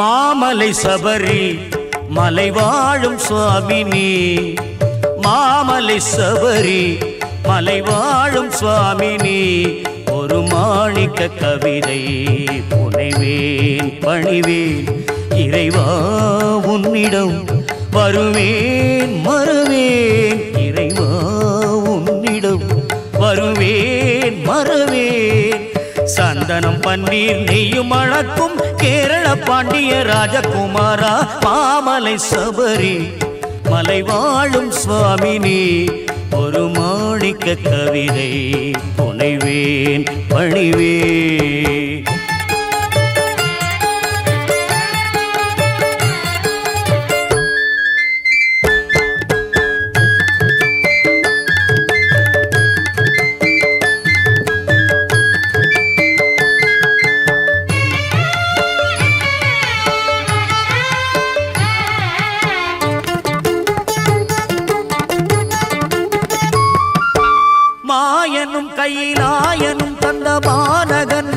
மாமலை சபரி மலை வாழும் சுவாமி நீ. மாமலை சபரி மலை வாழும் சுவாமி நீ. ஒரு மாணிக்க கவிதை புனைவேன் பணிவேன். இறைவா உன்னிடம் வருவேன் மறுவேன். இறைவா உன்னிடம் வருவேன். சந்தனம் பன்னீர் நெய்யும் அழக்கும் கேரள பாண்டிய ராஜகுமாரா மாமலை சபரி. மலை வாழும் சுவாமினி ஒரு மாணிக்க கவிதை புனைவேன் பணிவேன். மாயனும் கையிலாயனும் தந்த மாநகன்